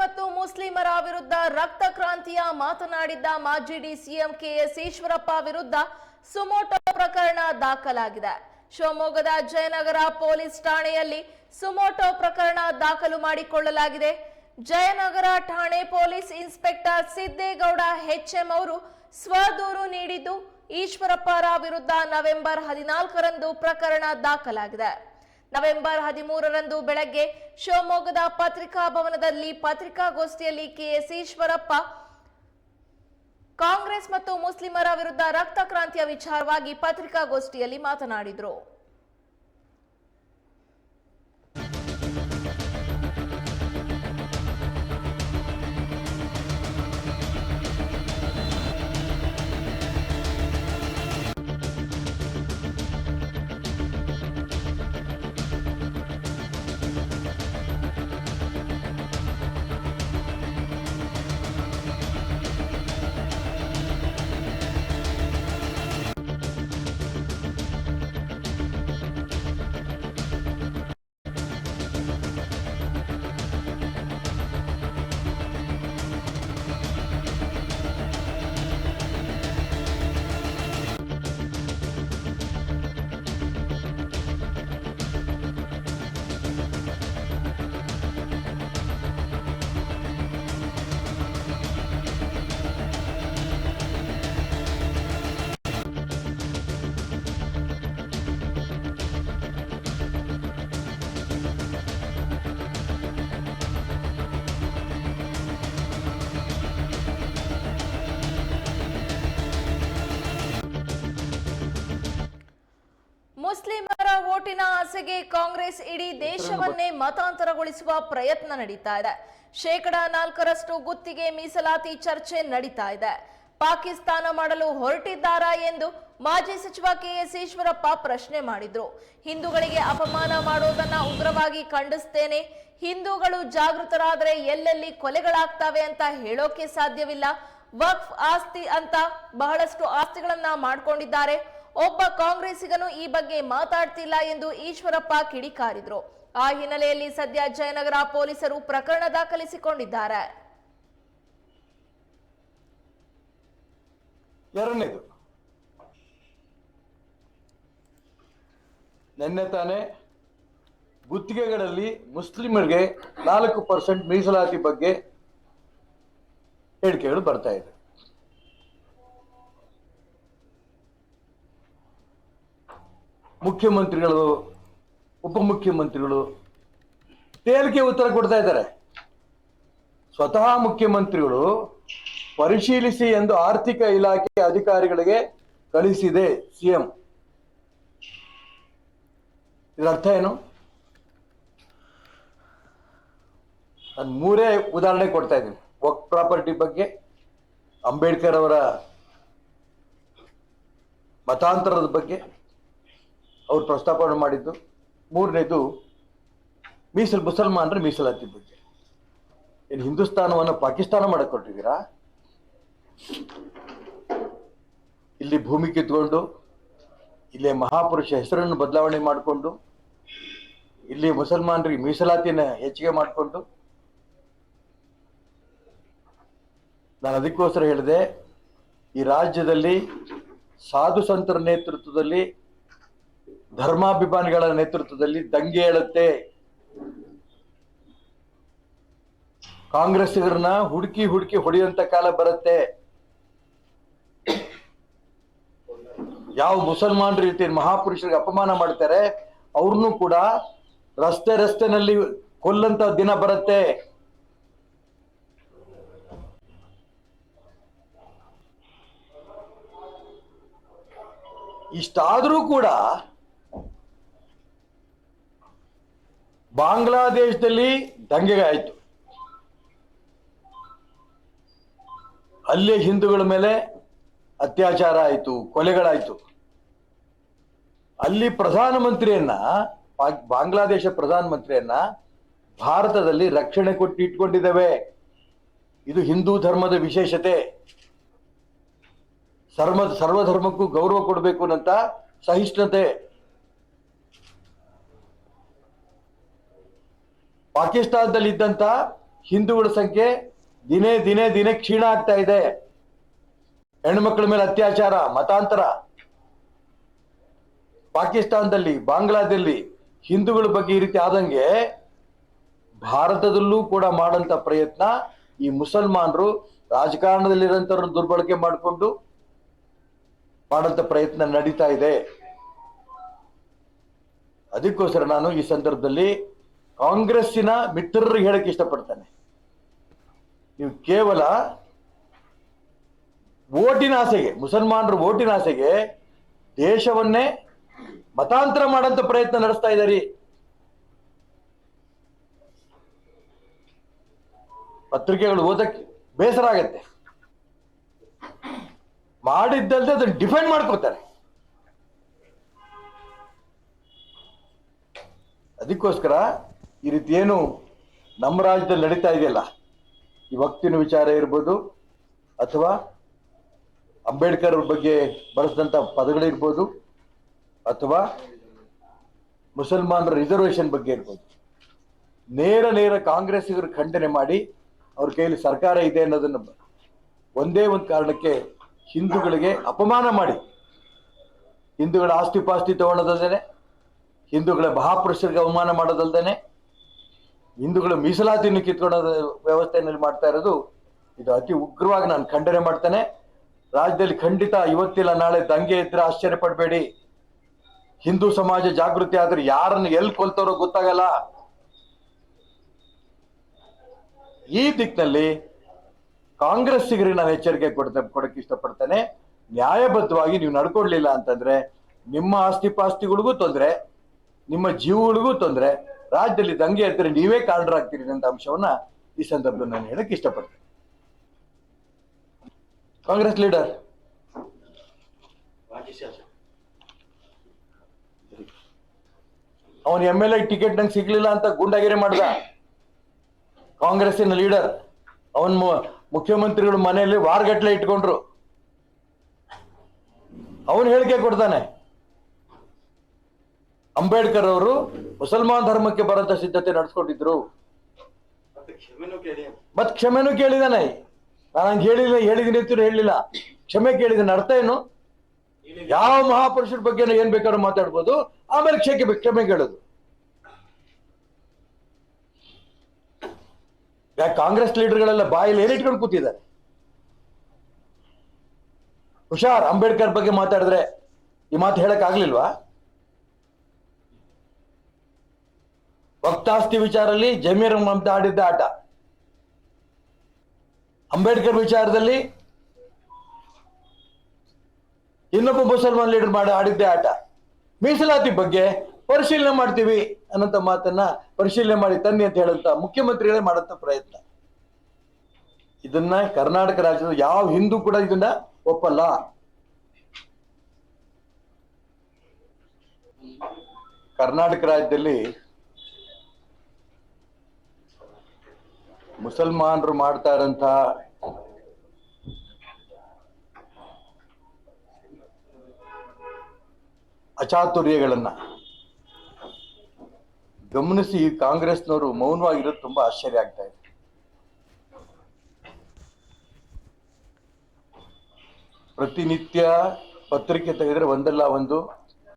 ಮತ್ತು ಮುಸ್ಲಿಮರ ವಿರುದ್ಧ ರಕ್ತ ಕ್ರಾಂತಿಯ ಮಾತನಾಡಿದ್ದ ಮಾಜಿ ಡಿಸಿಎಂ ಕೆಎಸ್ ಈಶ್ವರಪ್ಪ ವಿರುದ್ಧ ಸುಮೋಟೋ ಪ್ರಕರಣ ದಾಖಲಾಗಿದೆ. ಶಿವಮೊಗ್ಗದ ಜಯನಗರ ಪೊಲೀಸ್ ಠಾಣೆಯಲ್ಲಿ ಸುಮೋಟೋ ಪ್ರಕರಣ ದಾಖಲು ಮಾಡಿಕೊಳ್ಳಲಾಗಿದೆ. ಜಯನಗರ ಠಾಣೆ ಪೊಲೀಸ್ ಇನ್ಸ್ಪೆಕ್ಟರ್ ಸಿದ್ದೇಗೌಡ ಎಚ್ಎಂ ಅವರು ಸ್ವದೂರು ನೀಡಿದ್ದು, ಈಶ್ವರಪ್ಪರ ವಿರುದ್ಧ ನವೆಂಬರ್ ಹದಿನಾಲ್ಕರಂದು ಪ್ರಕರಣ ದಾಖಲಾಗಿದೆ. ನವೆಂಬರ್ ಹದಿಮೂರರಂದು ಬೆಳಗ್ಗೆ ಶಿವಮೊಗ್ಗದ ಪತ್ರಿಕಾ ಭವನದಲ್ಲಿ ಪತ್ರಿಕಾಗೋಷ್ಠಿಯಲ್ಲಿ ಕೆಎಸ್ ಈಶ್ವರಪ್ಪ, ಕಾಂಗ್ರೆಸ್ ಮತ್ತು ಮುಸ್ಲಿಮರ ವಿರುದ್ಧ ರಕ್ತ ಕ್ರಾಂತಿಯ ವಿಚಾರವಾಗಿ ಪತ್ರಿಕಾಗೋಷ್ಠಿಯಲ್ಲಿ ಮಾತನಾಡಿದರು. ಮುಸ್ಲಿಮರ ಆಸೆಗೆ ಕಾಂಗ್ರೆಸ್ ಇಡೀ ದೇಶವನ್ನೇ ಮತಾಂತರಗೊಳಿಸುವ ಪ್ರಯತ್ನ ನಡೀತಾ ಇದೆ. ಶೇಕಡ ನಾಲ್ಕರಷ್ಟು ಗುತ್ತಿಗೆ ಮೀಸಲಾತಿ ಚರ್ಚೆ ನಡೀತಾ ಇದೆ. ಪಾಕಿಸ್ತಾನ ಮಾಡಲು ಹೊರಟಿದ್ದಾರಾ ಎಂದು ಮಾಜಿ ಸಚಿವ ಕೆಎಸ್ ಈಶ್ವರಪ್ಪ ಪ್ರಶ್ನೆ ಮಾಡಿದ್ರು. ಹಿಂದೂಗಳಿಗೆ ಅಪಮಾನ ಮಾಡೋದನ್ನ ಉಗ್ರವಾಗಿ ಖಂಡಿಸ್ತೇನೆ. ಹಿಂದೂಗಳು ಜಾಗೃತರಾದರೆ ಎಲ್ಲೆಲ್ಲಿ ಕೊಲೆಗಳಾಗ್ತವೆ ಅಂತ ಹೇಳೋಕೆ ಸಾಧ್ಯವಿಲ್ಲ. ವಕ್ಫ್ ಆಸ್ತಿ ಅಂತ ಬಹಳಷ್ಟು ಆಸ್ತಿಗಳನ್ನ ಮಾಡ್ಕೊಂಡಿದ್ದಾರೆ. ಒಬ್ಬ ಕಾಂಗ್ರೆಸ್ಸಿಗನು ಈ ಬಗ್ಗೆ ಮಾತಾಡ್ತಿಲ್ಲ ಎಂದು ಈಶ್ವರಪ್ಪ ಕಿಡಿಕಾರಿದ್ರು. ಆ ಹಿನ್ನೆಲೆಯಲ್ಲಿ ಸದ್ಯ ಜಯನಗರ ಪೊಲೀಸರು ಪ್ರಕರಣ ದಾಖಲಿಸಿಕೊಂಡಿದ್ದಾರೆ. ಎರಡನೇದು. ನಿನ್ನೆ ತಾನೇ ಗುತ್ತಿಗೆಗಳಲ್ಲಿ ಮುಸ್ಲಿಮರಿಗೆ ನಾಲ್ಕು ಪರ್ಸೆಂಟ್ ಮೀಸಲಾತಿ ಬಗ್ಗೆ ಹೇಳಿಕೆಗಳು ಬರ್ತಾ ಇದೆ. ಮುಖ್ಯಮಂತ್ರಿಗಳು, ಉಪಮುಖ್ಯಮಂತ್ರಿಗಳು ತೇಲಿಕೆ ಉತ್ತರ ಕೊಡ್ತಾ ಇದ್ದಾರೆ. ಸ್ವತಃ ಮುಖ್ಯಮಂತ್ರಿಗಳು ಪರಿಶೀಲಿಸಿ ಎಂದು ಆರ್ಥಿಕ ಇಲಾಖೆ ಅಧಿಕಾರಿಗಳಿಗೆ ಕಳಿಸಿದೆ ಸಿಎಂ. ಇದರ ಅರ್ಥ ಏನು? ನಾನು ಮೂರೇ ಉದಾಹರಣೆ ಕೊಡ್ತಾ ಇದ್ದೀನಿ. ವಕ್ ಪ್ರಾಪರ್ಟಿ ಬಗ್ಗೆ, ಅಂಬೇಡ್ಕರ್ ಅವರ ಮತಾಂತರದ ಬಗ್ಗೆ ಅವ್ರು ಪ್ರಸ್ತಾಪವನ್ನು ಮಾಡಿದ್ದು. ಮೂರನೇದು, ಮೀಸಲು ಮುಸಲ್ಮಾನರ ಮೀಸಲಾತಿ ಬಗ್ಗೆ ಏನು ಹಿಂದೂಸ್ತಾನವನ್ನು ಪಾಕಿಸ್ತಾನ ಮಾಡಕ್ ಕೊಟ್ಟಿದ್ದೀರಾ ಇಲ್ಲಿ ಭೂಮಿ ಕಿತ್ಕೊಂಡು, ಇಲ್ಲಿ ಮಹಾಪುರುಷ ಹೆಸರನ್ನು ಬದಲಾವಣೆ ಮಾಡಿಕೊಂಡು, ಇಲ್ಲಿ ಮುಸಲ್ಮಾನರಿಗೆ ಮೀಸಲಾತಿನ ಹೆಚ್ಚಿಗೆ ಮಾಡಿಕೊಂಡು. ನಾನು ಅದಕ್ಕೋಸ್ಕರ ಹೇಳಿದೆ, ಈ ರಾಜ್ಯದಲ್ಲಿ ಸಾಧು ಸಂತರ ನೇತೃತ್ವದಲ್ಲಿ ಧರ್ಮಾಭಿಮಾನಿಗಳ ನೇತೃತ್ವದಲ್ಲಿ ದಂಗೆ ಏಳುತ್ತೆ ಕಾಂಗ್ರೆಸ್ಸಿಗರನ್ನ ಹುಡುಕಿ ಹುಡುಕಿ ಹೊಡೆಯುವಂತ ಕಾಲ ಬರುತ್ತೆ. ಯಾವ ಮುಸಲ್ಮಾನ್ ರೀತಿ ಮಹಾಪುರುಷರಿಗೆ ಅಪಮಾನ ಮಾಡ್ತಾರೆ, ಅವ್ರನ್ನೂ ಕೂಡ ರಸ್ತೆ ರಸ್ತೆನಲ್ಲಿ ಕೊಲ್ಲಂತ ದಿನ ಬರುತ್ತೆ. ಇಷ್ಟಾದರೂ ಕೂಡ ಬಾಂಗ್ಲಾದೇಶದಲ್ಲಿ ದಂಗೆ ಆಯಿತು. ಅಲ್ಲಿ ಹಿಂದೂಗಳ ಮೇಲೆ ಅತ್ಯಾಚಾರ ಆಯಿತು, ಕೊಲೆಗಳಾಯಿತು. ಅಲ್ಲಿ ಪ್ರಧಾನಮಂತ್ರಿಯನ್ನ ಬಾಂಗ್ಲಾದೇಶ ಪ್ರಧಾನಮಂತ್ರಿಯನ್ನ ಭಾರತದಲ್ಲಿ ರಕ್ಷಣೆ ಕೊಟ್ಟು ಇಟ್ಕೊಂಡಿದ್ದೇವೆ. ಇದು ಹಿಂದೂ ಧರ್ಮದ ವಿಶೇಷತೆ. ಸರ್ವ, ಸರ್ವಧರ್ಮಕ್ಕೂ ಗೌರವ ಕೊಡಬೇಕು ಅಂತ ಸಹಿಷ್ಣುತೆ. ಪಾಕಿಸ್ತಾನದಲ್ಲಿ ಇದ್ದಂತ ಹಿಂದೂಗಳ ಸಂಖ್ಯೆ ದಿನೇ ದಿನೇ ದಿನೇ ಕ್ಷೀಣ ಆಗ್ತಾ ಇದೆ. ಹೆಣ್ಮಕ್ಳ ಮೇಲೆ ಅತ್ಯಾಚಾರ, ಮತಾಂತರ. ಪಾಕಿಸ್ತಾನದಲ್ಲಿ, ಬಾಂಗ್ಲಾದಲ್ಲಿ ಹಿಂದೂಗಳ ಬಗ್ಗೆ ಈ ರೀತಿ ಆದಂಗೆ ಭಾರತದಲ್ಲೂ ಕೂಡ ಮಾಡಂತ ಪ್ರಯತ್ನ ಈ ಮುಸಲ್ಮಾನರು ರಾಜಕಾರಣದಲ್ಲಿರೋಂಥವ್ರನ್ನ ದುರ್ಬಳಕೆ ಮಾಡಿಕೊಂಡು ಮಾಡಂತ ಪ್ರಯತ್ನ ನಡೀತಾ ಇದೆ. ಅದಕ್ಕೋಸ್ಕರ ನಾನು ಈ ಸಂದರ್ಭದಲ್ಲಿ ಕಾಂಗ್ರೆಸ್ಸಿನ ಮಿತ್ರರಿಗೆ ಹೇಳಕ್ಕೆ ಇಷ್ಟಪಡ್ತಾನೆ. ನೀವು ಕೇವಲ ಓಟಿನ ಆಸೆಗೆ, ಮುಸಲ್ಮಾನರು ಓಟಿನ ಆಸೆಗೆ ದೇಶವನ್ನೇ ಮತಾಂತರ ಮಾಡಂತ ಪ್ರಯತ್ನ ನಡೆಸ್ತಾ ಇದ್ದಾರೆ. ಪತ್ರಿಕೆಗಳು ಓದಕ್ಕೆ ಬೇಸರ ಆಗತ್ತೆ. ಮಾಡಿದ್ದಲ್ದೆ ಅದನ್ನ ಡಿಫೆಂಡ್ ಮಾಡ್ಕೋತಾರೆ ಅದಕ್ಕೋಸ್ಕರ ಈ ರೀತಿ ಏನು ನಮ್ಮ ರಾಜ್ಯದಲ್ಲಿ ನಡೀತಾ ಇದೆಯಲ್ಲ, ಈ ವಕ್ತಿನ ವಿಚಾರ ಇರ್ಬೋದು ಅಥವಾ ಅಂಬೇಡ್ಕರ್ ಬಗ್ಗೆ ಬಳಸಿದಂಥ ಪದಗಳಿರ್ಬೋದು ಅಥವಾ ಮುಸಲ್ಮಾನರ ರಿಸರ್ವೇಷನ್ ಬಗ್ಗೆ ಇರ್ಬೋದು. ನೇರ ನೇರ ಕಾಂಗ್ರೆಸ್ಸಿಗರು ಖಂಡನೆ ಮಾಡಿ ಅವ್ರ ಕೈಯಲ್ಲಿ ಸರ್ಕಾರ ಇದೆ ಅನ್ನೋದನ್ನು ಒಂದೇ ಒಂದು ಕಾರಣಕ್ಕೆ ಹಿಂದೂಗಳಿಗೆ ಅಪಮಾನ ಮಾಡಿ. ಹಿಂದೂಗಳ ಆಸ್ತಿ ಪಾಸ್ತಿ ತಗೊಳ್ಳೋದಲ್ದೇನೆ ಹಿಂದೂಗಳ ಮಹಾಪುರುಷರಿಗೆ ಅವಮಾನ ಮಾಡೋದಲ್ದೇನೆ ಹಿಂದೂಗಳ ಮೀಸಲಾತಿಯನ್ನು ಕಿತ್ಕೊಳ್ಳೋದು ವ್ಯವಸ್ಥೆಯಲ್ಲಿ ಮಾಡ್ತಾ ಇರೋದು, ಇದು ಅತಿ ಉಗ್ರವಾಗಿ ನಾನು ಖಂಡನೆ ಮಾಡ್ತೇನೆ. ರಾಜ್ಯದಲ್ಲಿ ಖಂಡಿತ ಇವತ್ತಿಲ್ಲ, ನಾಳೆ ದಂಗೆ ಇದ್ರೆ ಆಶ್ಚರ್ಯ ಪಡಬೇಡಿ. ಹಿಂದೂ ಸಮಾಜ ಜಾಗೃತಿ ಆದ್ರೆ ಯಾರನ್ನು ಎಲ್ಲಿ ಕೊಲ್ತಾರೋ ಗೊತ್ತಾಗಲ್ಲ. ಈ ದಿಕ್ಕಿನಲ್ಲಿ ಕಾಂಗ್ರೆಸ್ಸಿಗರಿಗೆ ನಾನು ಎಚ್ಚರಿಕೆ ಕೊಡ್ತ ಕೊಡಕ್ಕೆ ಇಷ್ಟಪಡ್ತೇನೆ. ನ್ಯಾಯಬದ್ಧವಾಗಿ ನೀವು ನಡ್ಕೊಡ್ಲಿಲ್ಲ ಅಂತಂದ್ರೆ, ನಿಮ್ಮ ಆಸ್ತಿ ಪಾಸ್ತಿಗಳಿಗೂ ತೊಂದರೆ, ನಿಮ್ಮ ಜೀವಗಳಿಗೂ ತೊಂದರೆ ರಾಜ್ಯದಲ್ಲಿ ದಂಗೆ ಎದ್ದರೆ ನೀವೇ ಕಾರಣರಾಗ್ತೀರಿ ಅಂತ ಅಂಶವನ್ನ ಈ ಸಂದರ್ಭದಲ್ಲಿ ನಾನು ಹೇಳಕ್ ಇಷ್ಟಪಡ್ತೇನೆ. ಕಾಂಗ್ರೆಸ್ ಲೀಡರ್. ಅವನು ಎಂ ಎಲ್ ಎ ಟಿಕೆಟ್ ನಂಗೆ ಸಿಗ್ಲಿಲ್ಲ ಅಂತ ಗೂಂಡಾಗಿರಿ ಮಾಡ್ದ. ಕಾಂಗ್ರೆಸ್ಸಿನ ಲೀಡರ್. ಅವನ್ ಮುಖ್ಯಮಂತ್ರಿಗಳು ಮನೆಯಲ್ಲಿ ವಾರ್ಗಟ್ಲೆ ಇಟ್ಕೊಂಡ್ರು. ಅವನು ಹೇಳಿಕೆ ಕೊಡ್ತಾನೆ. ಅಂಬೇಡ್ಕರ್ ಅವರು ಮುಸಲ್ಮಾನ್ ಧರ್ಮಕ್ಕೆ ಬರಂತ ಸಿದ್ಧತೆ ನಡೆಸ್ಕೊಂಡಿದ್ರು. ಮತ್ ಕ್ಷಮೆನೂ ಕೇಳಿದಾನೆ. ನಾನು ಹಂಗೆ ಹೇಳಿಲ್ಲ, ಹೇಳಿದೀನಿ ಅಂತ ಹೇಳಿಲ್ಲ ಕ್ಷಮೆ ಕೇಳಿದ ಅರ್ಥ ಏನು? ಯಾವ ಮಹಾಪುರುಷರ ಬಗ್ಗೆ ಏನ್ ಬೇಕಾದ್ರೂ ಮಾತಾಡ್ಬೋದು. ಆಮೇಲೆ ಕ್ಷಮೆ ಕ್ಷಮೆ ಕೇಳೋದು. ಯಾಕೆ ಕಾಂಗ್ರೆಸ್ ಲೀಡರ್ಗಳೆಲ್ಲ ಬಾಯಲ್ಲಿ ಏನಿಟ್ಕೊಂಡು ಕೂತಿದ್ದಾರೆ? ಹುಷಾರ್, ಅಂಬೇಡ್ಕರ್ ಬಗ್ಗೆ ಮಾತಾಡಿದ್ರೆ ಈ ಮಾತು ಹೇಳಕ್ ಆಗ್ಲಿಲ್ವಾ? ವಕ್ತಾಸ್ತಿ ವಿಚಾರದಲ್ಲಿ ಜಮೀರ್ ಮಮತಾ ಆಡಿದ್ದ ಆಟ. ಅಂಬೇಡ್ಕರ್ ವಿಚಾರದಲ್ಲಿ ಇನ್ನೊಬ್ಬ ಮುಸಲ್ಮಾನ್ ಲೀಡರ್ ಮಾಡಿ ಆಡಿದ್ದೇ ಆಟ. ಮೀಸಲಾತಿ ಬಗ್ಗೆ ಪರಿಶೀಲನೆ ಮಾಡ್ತೀವಿ ಅನ್ನೋಂಥ ಮಾತನ್ನ ಪರಿಶೀಲನೆ ಮಾಡಿ ತನ್ನಿ ಅಂತ ಹೇಳಂತ ಮುಖ್ಯಮಂತ್ರಿಗಳೇ ಮಾಡಂತ ಪ್ರಯತ್ನ. ಇದನ್ನ ಕರ್ನಾಟಕ ರಾಜ್ಯದ ಯಾವ ಹಿಂದೂ ಕೂಡ ಇದನ್ನ ಒಪ್ಪಲ್ಲ. ಕರ್ನಾಟಕ ರಾಜ್ಯದಲ್ಲಿ ಮುಸಲ್ಮಾನರು ಮಾಡ್ತಾ ಇರೋಂಥ ಅಚಾತುರ್ಯಗಳನ್ನ ಗಮನಿಸಿ ಕಾಂಗ್ರೆಸ್ನವರು ಮೌನವಾಗಿರೋದು ತುಂಬಾ ಆಶ್ಚರ್ಯ ಆಗ್ತಾ ಇದೆ. ಪ್ರತಿನಿತ್ಯ ಪತ್ರಿಕೆ ತೆಗೆದ್ರೆ ಒಂದಲ್ಲ ಒಂದು